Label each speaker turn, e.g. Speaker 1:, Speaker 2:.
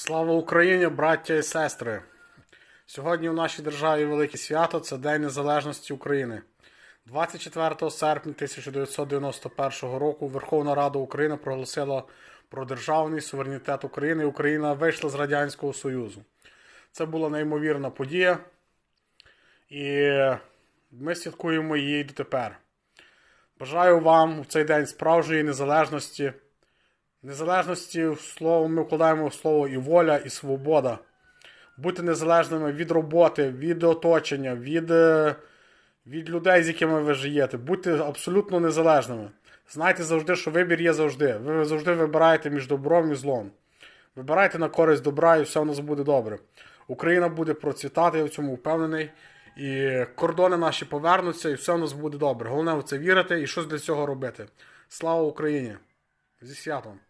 Speaker 1: Слава Україні, браття і сестри! Сьогодні у нашій державі велике свято це День Незалежності України. 24 серпня 1991 року Верховна Рада України проголосила про державний суверенітет України Україна вийшла з Радянського Союзу. Це була неймовірна подія, і ми святкуємо її дотепер. Бажаю вам у цей день справжньої незалежності. Незалежності слово ми вкладаємо в слово і воля, і свобода. Бути незалежними від роботи, від оточення, від, е, від людей, з якими ви живете. Будьте абсолютно незалежними. Знайте завжди, що вибір є завжди. Ви завжди вибираєте між добром і злом. Вибирайте на користь добра, і все у нас буде добре. Україна буде процвітати, я в цьому впевнений. І кордони наші повернуться, і все у нас буде добре. Головне в це вірити і щось для цього робити. Слава Україні! Зі святом!